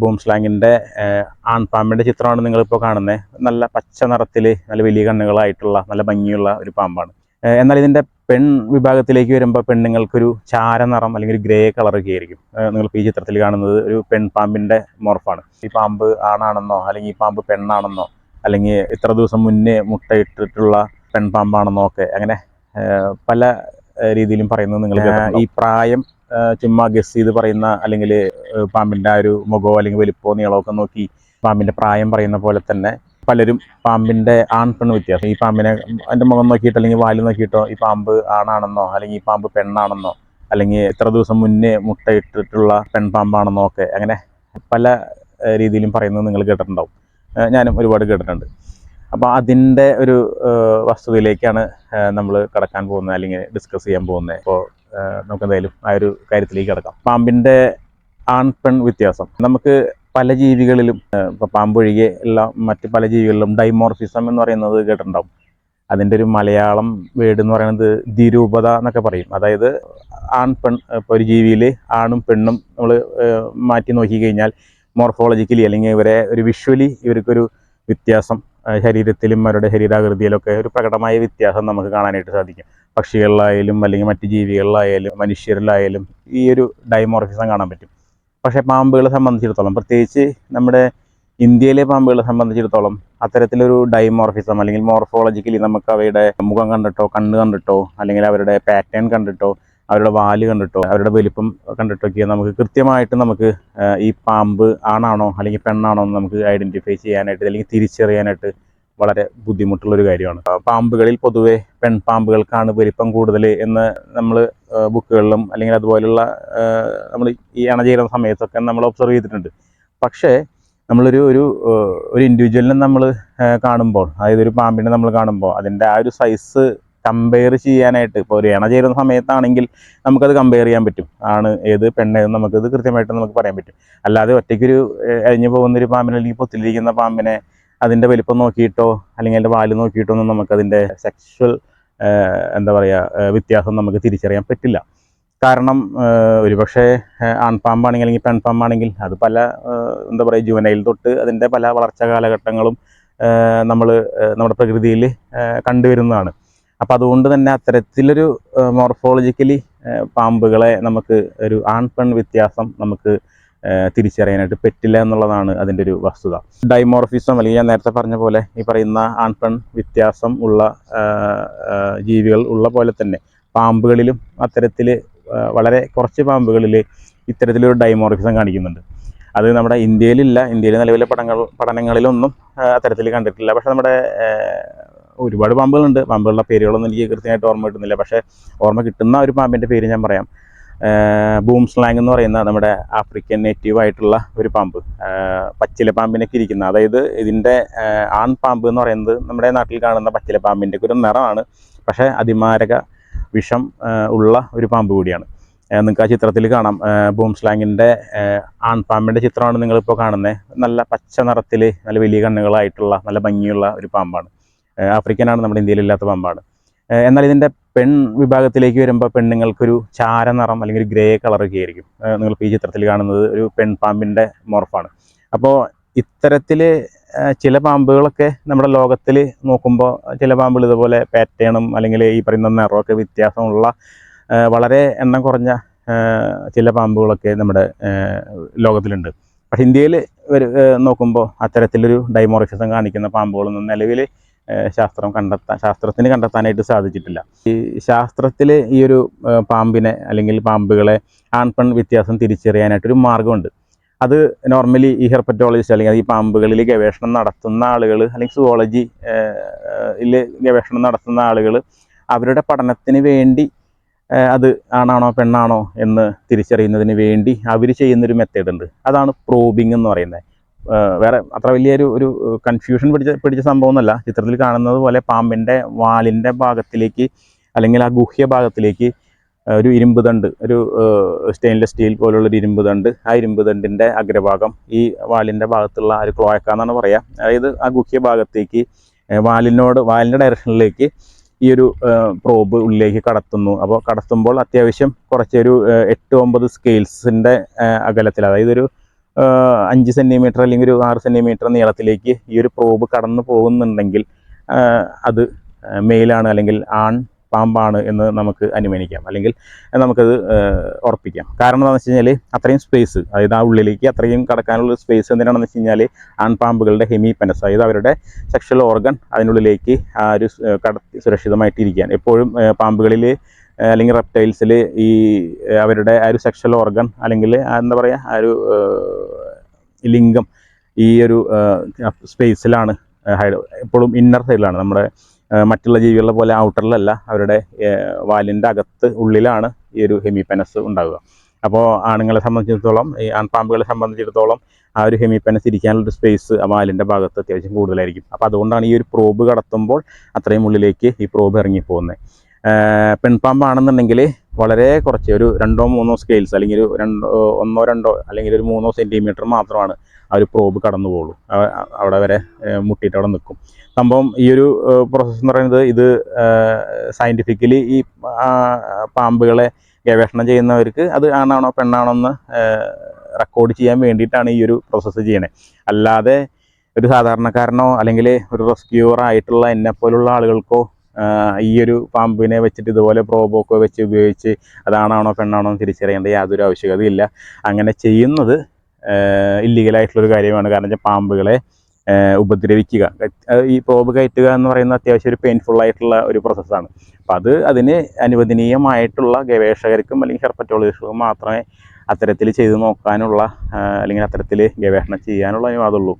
Boom സ്ലാങ്ങിന്റെ ആൺപാമ്പിന്റെ ചിത്രമാണ് നിങ്ങളിപ്പോൾ കാണുന്നത് നല്ല പച്ച നിറത്തിൽ നല്ല വലിയ കണ്ണുകളായിട്ടുള്ള നല്ല ഭംഗിയുള്ള ഒരു പാമ്പാണ്. എന്നാൽ ഇതിന്റെ പെൺ വിഭാഗത്തിലേക്ക് വരുമ്പോൾ പെണ്ണുങ്ങൾക്കൊരു ചാര നിറം അല്ലെങ്കിൽ ഒരു ഗ്രേ കളറൊക്കെ ആയിരിക്കും. നിങ്ങൾ നിങ്ങളിപ്പോൾ ഈ ചിത്രത്തിൽ കാണുന്നത് ഒരു പെൺപാമ്പിന്റെ മോർഫാണ്. ഈ പാമ്പ് ആണാണെന്നോ അല്ലെങ്കിൽ ഈ പാമ്പ് പെണ്ണാണെന്നോ അല്ലെങ്കിൽ ഇത്ര ദിവസം മുന്നേ മുട്ടയിട്ടിട്ടുള്ള പെൺപാമ്പാണെന്നോ ഒക്കെ അങ്ങനെ പല രീതിയിലും പറയുന്നത് നിങ്ങൾ ഈ പ്രായം ചുമ്മാ ഗസ് ചെയ്ത് പറയുന്ന അല്ലെങ്കിൽ പാമ്പിന്റെ ആ ഒരു മുഖമോ അല്ലെങ്കിൽ വലിപ്പമോ നീളമൊക്കെ നോക്കി പാമ്പിന്റെ പ്രായം പറയുന്ന പോലെ തന്നെ പലരും പാമ്പിന്റെ ആൺ പെണ്ണ് വ്യത്യാസം. ഈ പാമ്പിനെ അതിന്റെ മുഖം നോക്കിയിട്ട് അല്ലെങ്കിൽ വാൽ നോക്കിയിട്ടോ ഈ പാമ്പ് ആണാണെന്നോ അല്ലെങ്കിൽ ഈ പാമ്പ് പെണ്ണാണെന്നോ അല്ലെങ്കിൽ എത്ര ദിവസം മുന്നേ മുട്ടയിട്ടിട്ടുള്ള പെൺപാമ്പാണെന്നോ ഒക്കെ അങ്ങനെ പല രീതിയിലും പറയുന്നത് നിങ്ങൾ കേട്ടിട്ടുണ്ടാവും. ഞാനും ഒരുപാട് കേട്ടിട്ടുണ്ട്. അപ്പോൾ അതിന്റെ ഒരു വസ്തുതയിലേക്കാണ് നമ്മൾ കടക്കാൻ പോകുന്നത് അല്ലെങ്കിൽ ഡിസ്കസ് ചെയ്യാൻ പോകുന്നത്. അപ്പോൾ നമുക്ക് എന്തായാലും ആ ഒരു കാര്യത്തിലേക്ക് കിടക്കാം. പാമ്പിന്റെ ആൺ പെൺ വ്യത്യാസം. നമുക്ക് പല ജീവികളിലും ഇപ്പോൾ ഇപ്പൊ ഉള്ള മറ്റ് പല ജീവികളിലും ഡൈമോർഫിസം എന്ന് പറയുന്നത് കേട്ടിട്ടുണ്ടാവും. അതിന്റെ ഒരു മലയാളം വേർഡ് എന്ന് പറയുന്നത് ദ്വിരൂപത എന്നൊക്കെ പറയും. അതായത് ആൺ പെൺ ഇപ്പോൾ ഒരു ജീവിയിൽ ആണും പെണ്ണും നമ്മൾ മാറ്റി നോക്കി കഴിഞ്ഞാൽ മോർഫോളജിക്കലി അല്ലെങ്കിൽ ഇവരെ ഒരു വിഷ്വലി ഇവർക്കൊരു വ്യത്യാസം ശരീരത്തിലും അവരുടെ ശരീരാകൃതിയിലൊക്കെ ഒരു പ്രകടമായ വ്യത്യാസം നമുക്ക് കാണാനായിട്ട് സാധിക്കും. പക്ഷികളിലായാലും അല്ലെങ്കിൽ മറ്റ് ജീവികളിലായാലും മനുഷ്യരിലായാലും ഈ ഒരു ഡൈമോർഫിസം കാണാൻ പറ്റും. പക്ഷേ പാമ്പുകളെ സംബന്ധിച്ചിടത്തോളം പ്രത്യേകിച്ച് നമ്മുടെ ഇന്ത്യയിലെ പാമ്പുകളെ സംബന്ധിച്ചിടത്തോളം അത്തരത്തിലൊരു ഡൈമോർഫിസം അല്ലെങ്കിൽ മോർഫോളജിക്കലി നമുക്ക് അവയുടെ മുഖം കണ്ടിട്ടോ കണ്ണ് കണ്ടിട്ടോ അല്ലെങ്കിൽ അവരുടെ പാറ്റേൺ കണ്ടിട്ടോ അവരുടെ വാൽ കണ്ടിട്ടോ അവരുടെ വലിപ്പം കണ്ടിട്ടൊക്കെ നമുക്ക് കൃത്യമായിട്ട് നമുക്ക് ഈ പാമ്പ് ആണാണോ അല്ലെങ്കിൽ പെണ്ണാണോ എന്ന് നമുക്ക് ഐഡന്റിഫൈ ചെയ്യാനായിട്ട് അല്ലെങ്കിൽ തിരിച്ചറിയാനായിട്ട് വളരെ ബുദ്ധിമുട്ടുള്ളൊരു കാര്യമാണ്. പാമ്പുകളിൽ പൊതുവെ പെൺപാമ്പുകൾക്കാണ് വലിപ്പം കൂടുതൽ എന്ന് നമ്മൾ ബുക്കുകളിലും അല്ലെങ്കിൽ അതുപോലുള്ള നമ്മൾ ഈ അണ ചെയ്യുന്ന സമയത്തൊക്കെ നമ്മൾ ഒബ്സർവ് ചെയ്തിട്ടുണ്ട്. പക്ഷേ നമ്മളൊരു ഒരു ഒരു ഇൻഡിവിജ്വലിനെ നമ്മൾ കാണുമ്പോൾ അതായത് ഒരു പാമ്പിനെ നമ്മൾ കാണുമ്പോൾ അതിന്റെ ആ ഒരു സൈസ് കമ്പയർ ചെയ്യാനായിട്ട് ഇപ്പോൾ ഒരു ഇണ ചേരുന്ന സമയത്താണെങ്കിൽ നമുക്കത് കമ്പയർ ചെയ്യാൻ പറ്റും. ആണ് ഏത് പെണ്ണേതെന്ന് നമുക്കത് കൃത്യമായിട്ട് നമുക്ക് പറയാൻ പറ്റും. അല്ലാതെ ഒറ്റയ്ക്കൊരു അഴിഞ്ഞു പോകുന്ന ഒരു പാമ്പിനെ അല്ലെങ്കിൽ പൊത്തിലിരിക്കുന്ന പാമ്പിനെ അതിന്റെ വലിപ്പം നോക്കിയിട്ടോ അല്ലെങ്കിൽ അതിന്റെ വാൽ നോക്കിയിട്ടോ ഒന്നും നമുക്കതിന്റെ സെക്ഷൽ എന്താ പറയുക വ്യത്യാസം നമുക്ക് തിരിച്ചറിയാൻ പറ്റില്ല. കാരണം ഒരുപക്ഷെ ആൺപാമ്പാണെങ്കിൽ അല്ലെങ്കിൽ പെൺപാമ്പാണെങ്കിൽ അത് പല എന്താ പറയുക ജുവനയിൽ തൊട്ട് അതിന്റെ പല വളർച്ചാ കാലഘട്ടങ്ങളും നമ്മൾ നമ്മുടെ പ്രകൃതിയിൽ കണ്ടുവരുന്നതാണ്. അപ്പോൾ അതുകൊണ്ട് തന്നെ അത്തരത്തിലൊരു മോർഫോളജിക്കലി പാമ്പുകളെ നമുക്ക് ഒരു ആൺ പെൺ വ്യത്യാസം നമുക്ക് തിരിച്ചറിയാനായിട്ട് പറ്റില്ല എന്നുള്ളതാണ് അതിന്റെ ഒരു വസ്തുത. ഡൈമോർഫിസം അല്ലെങ്കിൽ ഞാൻ നേരത്തെ പറഞ്ഞ പോലെ ഈ പറയുന്ന ആൺ പെൺ വ്യത്യാസം ഉള്ള ജീവികൾ ഉള്ള പോലെ തന്നെ പാമ്പുകളിലും അത്തരത്തിൽ വളരെ കുറച്ച് പാമ്പുകളിൽ ഇത്തരത്തിലൊരു ഡൈമോർഫിസം കാണിക്കുന്നുണ്ട്. അത് നമ്മുടെ ഇന്ത്യയിലില്ല. ഇന്ത്യയിലെ നിലവിലെ പഠനങ്ങൾ പഠനങ്ങളിലൊന്നും അത്തരത്തിൽ കണ്ടിട്ടില്ല. പക്ഷേ നമ്മുടെ ഒരുപാട് പാമ്പുകളുണ്ട്. പാമ്പുകളുടെ പേരുകളൊന്നും എനിക്ക് കൃത്യമായിട്ട് ഓർമ്മ കിട്ടുന്നില്ല. പക്ഷേ ഓർമ്മ കിട്ടുന്ന ഒരു പാമ്പിന്റെ പേര് ഞാൻ പറയാം. ബൂം സ്ലാങ് എന്ന് പറയുന്ന നമ്മുടെ ആഫ്രിക്കൻ നേറ്റീവ് ആയിട്ടുള്ള ഒരു പാമ്പ്. പച്ചില പാമ്പിനൊക്കെ ഇരിക്കുന്ന അതായത് ഇതിന്റെ ആൺ പാമ്പ് എന്ന് പറയുന്നത് നമ്മുടെ നാട്ടിൽ കാണുന്ന പച്ചില പാമ്പിന്റെ ഒരു നിറമാണ്. പക്ഷേ അതിമാരക വിഷം ഉള്ള ഒരു പാമ്പ് കൂടിയാണ്. നിങ്ങൾക്ക് ആ ചിത്രത്തിൽ കാണാം. ബൂം സ്ലാങ്ങിന്റെ ആൺപാമ്പിന്റെ ചിത്രമാണ് നിങ്ങളിപ്പോൾ കാണുന്നത് നല്ല പച്ച നിറത്തിൽ നല്ല വലിയ കണ്ണുകളായിട്ടുള്ള നല്ല ഭംഗിയുള്ള ഒരു പാമ്പാണ്. ആഫ്രിക്കനാണ് നമ്മുടെ ഇന്ത്യയിലില്ലാത്ത പാമ്പാണ്. എന്നാൽ ഇതിന്റെ പെൺ വിഭാഗത്തിലേക്ക് വരുമ്പോൾ പെണ്ണുങ്ങൾക്കൊരു ചാര നിറം അല്ലെങ്കിൽ ഒരു ഗ്രേ കളറൊക്കെ ആയിരിക്കും. നിങ്ങൾ ഈ ചിത്രത്തിൽ കാണുന്നത് ഒരു പെൺപാമ്പിന്റെ മോർഫാണ്. അപ്പോൾ ഇത്തരത്തിൽ ചില പാമ്പുകളൊക്കെ നമ്മുടെ ലോകത്തിൽ നോക്കുമ്പോൾ ചില പാമ്പുകൾ ഇതുപോലെ പാറ്റേണും അല്ലെങ്കിൽ ഈ പറയുന്ന നിറമൊക്കെ വ്യത്യാസമുള്ള വളരെ എണ്ണം കുറഞ്ഞ ചില പാമ്പുകളൊക്കെ നമ്മുടെ ലോകത്തിലുണ്ട്. പക്ഷേ ഇന്ത്യയിൽ നോക്കുമ്പോൾ അത്തരത്തിലൊരു ഡൈമോറിഫിസം കാണിക്കുന്ന പാമ്പുകളൊന്നും നിലവിൽ ശാസ്ത്രം കണ്ടെത്താൻ ശാസ്ത്രത്തിന് കണ്ടെത്താനായിട്ട് സാധിച്ചിട്ടില്ല. ഈ ശാസ്ത്രത്തിൽ ഈ ഒരു പാമ്പിനെ അല്ലെങ്കിൽ പാമ്പുകളെ ആൺപെൺ വ്യത്യാസം തിരിച്ചറിയാനായിട്ടൊരു മാർഗമുണ്ട്. അത് നോർമലി ഈ ഹെർപ്പറ്റോളജിസ്റ്റ് അല്ലെങ്കിൽ ഈ പാമ്പുകളിൽ ഗവേഷണം നടത്തുന്ന ആളുകൾ അല്ലെങ്കിൽ സുവോളജി ഗവേഷണം നടത്തുന്ന ആളുകൾ അവരുടെ പഠനത്തിന് വേണ്ടി അത് ആണാണോ പെണ്ണാണോ എന്ന് തിരിച്ചറിയുന്നതിന് വേണ്ടി അവർ ചെയ്യുന്നൊരു മെത്തേഡ് ഉണ്ട്. അതാണ് പ്രോബിങ് എന്ന് പറയുന്നത്. വേറെ അത്ര വലിയൊരു ഒരു കൺഫ്യൂഷൻ പിടിച്ച പിടിച്ച സംഭവമൊന്നുമല്ല. ചിത്രത്തിൽ കാണുന്നത് പോലെ പാമ്പിന്റെ വാലിന്റെ ഭാഗത്തിലേക്ക് അല്ലെങ്കിൽ ആ ഗുഹ്യ ഭാഗത്തിലേക്ക് ഒരു ഇരുമ്പ് തണ്ട് ഒരു സ്റ്റെയിൻലെസ് സ്റ്റീൽ പോലുള്ള ഒരു ഇരുമ്പ് തണ്ട് ആ ഇരുമ്പ് തണ്ടിന്റെ അഗ്രഭാഗം ഈ വാലിന്റെ ഭാഗത്തുള്ള ഒരു ക്ലോയക്ക എന്നാണ് പറയുക അതായത് ആ ഗുഹ്യ ഭാഗത്തേക്ക് വാലിനോട് വാലിന്റെ ഡയറക്ഷനിലേക്ക് ഈ ഒരു പ്രോബ് ഉള്ളിലേക്ക് കടത്തുന്നു. അപ്പോൾ കടത്തുമ്പോൾ അത്യാവശ്യം കുറച്ചൊരു എട്ട് ഒമ്പത് സ്കെയിൽസിന്റെ അകലത്തിൽ അതായത് ഒരു അഞ്ച് സെന്റിമീറ്റർ അല്ലെങ്കിൽ ഒരു ആറ് സെന്റിമീറ്റർ നീളത്തിലേക്ക് ഈ ഒരു പ്രോബ് കടന്നു പോകുന്നുണ്ടെങ്കിൽ അത് മെയിലാണ് അല്ലെങ്കിൽ ആൺ പാമ്പാണ് എന്ന് നമുക്ക് അനുമാനിക്കാം. അല്ലെങ്കിൽ നമുക്കത് ഉറപ്പിക്കാം. കാരണം എന്താണെന്ന് വെച്ച് കഴിഞ്ഞാൽ അത്രയും സ്പേസ് അതായത് ആ ഉള്ളിലേക്ക് അത്രയും കടക്കാനുള്ള സ്പേസ് എന്തിനാണെന്ന് വെച്ച് കഴിഞ്ഞാൽ ആൺപാമ്പുകളുടെ ഹെമി പെനസ് അതായത് അവരുടെ സെക്ഷൽ ഓർഗൻ അതിനുള്ളിലേക്ക് ആ ഒരു കട കടത്തി സുരക്ഷിതമായിട്ടിരിക്കാൻ. എപ്പോഴും പാമ്പുകളിൽ അല്ലെങ്കിൽ റെപ്റ്റൈൽസിൽ ഈ അവരുടെ ആ ഒരു സെക്ഷൽ ഓർഗൻ അല്ലെങ്കിൽ എന്താ പറയുക ആ ഒരു ലിംഗം ഈ ഒരു സ്പേസിലാണ് ഹൈഡ് എപ്പോഴും ഇന്നർ സൈഡിലാണ് നമ്മുടെ മറ്റുള്ള ജീവികളെ പോലെ ഔട്ടറിലല്ല അവരുടെ വാലിന്റെ അകത്ത് ഉള്ളിലാണ് ഈ ഒരു ഹെമിപെനസ് ഉണ്ടാവുക. അപ്പോൾ ആണുങ്ങളെ സംബന്ധിച്ചിടത്തോളം ഈ ആൺപാമ്പുകളെ സംബന്ധിച്ചിടത്തോളം ആ ഒരു ഹെമിപെനസ് ഇരിക്കാനുള്ള ഒരു സ്പേസ് ആ വാലിന്റെ ഭാഗത്ത് അത്യാവശ്യം കൂടുതലായിരിക്കും. അപ്പോൾ അതുകൊണ്ടാണ് ഈ ഒരു പ്രോബ് കടത്തുമ്പോൾ അത്രയും ഉള്ളിലേക്ക് ഈ പ്രോബ് ഇറങ്ങിപ്പോകുന്നത്. പെൺപാമ്പാണെന്നുണ്ടെങ്കിൽ വളരെ കുറച്ച് ഒരു രണ്ടോ മൂന്നോ സ്കെയിൽസ് അല്ലെങ്കിൽ ഒരു രണ്ടോ ഒന്നോ രണ്ടോ അല്ലെങ്കിൽ ഒരു മൂന്നോ സെന്റിമീറ്റർ മാത്രമാണ് ആ ഒരു പ്രോബ് കടന്നു പോകുള്ളൂ അവിടെ വരെ മുട്ടിയിട്ട് അവിടെ നിൽക്കും. സംഭവം ഈ ഒരു പ്രോസസ്സ് എന്ന് പറയുന്നത് ഇത് സയന്റിഫിക്കലി ഈ പാമ്പുകളെ ഗവേഷണം ചെയ്യുന്നവർക്ക് അത് ആണാണോ പെണ്ണാണോ എന്ന് റെക്കോർഡ് ചെയ്യാൻ വേണ്ടിയിട്ടാണ് ഈ ഒരു പ്രോസസ്സ് ചെയ്യണേ. അല്ലാതെ ഒരു സാധാരണക്കാരനോ അല്ലെങ്കിൽ ഒരു റെസ്ക്യൂവർ ആയിട്ടുള്ള എന്നെ പോലുള്ള ആളുകൾക്കോ ഈ ഒരു പാമ്പിനെ വെച്ചിട്ട് ഇതുപോലെ പ്രോബോക്കോ വെച്ച് ഉപയോഗിച്ച് അതാണാണോ പെണ്ണാണോ തിരിച്ചറിയേണ്ട യാതൊരു ആവശ്യകതയില്ല അങ്ങനെ ചെയ്യുന്നത് ഇല്ലീഗലായിട്ടുള്ളൊരു കാര്യമാണ്. കാരണം വെച്ചാൽ പാമ്പുകളെ ഉപദ്രവിക്കുക. ഈ പ്രോബ് കയറ്റുക എന്ന് പറയുന്നത് അത്യാവശ്യം ഒരു പെയിൻഫുൾ ആയിട്ടുള്ള ഒരു പ്രോസസ്സാണ് അപ്പം അത് അതിന് അനുവദനീയമായിട്ടുള്ള ഗവേഷകർക്കും അല്ലെങ്കിൽ ഹെർപ്പറ്റോളജിസ്റ്റുകൾക്കും മാത്രമേ അത്തരത്തിൽ ചെയ്തു നോക്കാനുള്ള അല്ലെങ്കിൽ അത്തരത്തിൽ ഗവേഷണം ചെയ്യാനുള്ള അനുവാദമുള്ളൂ.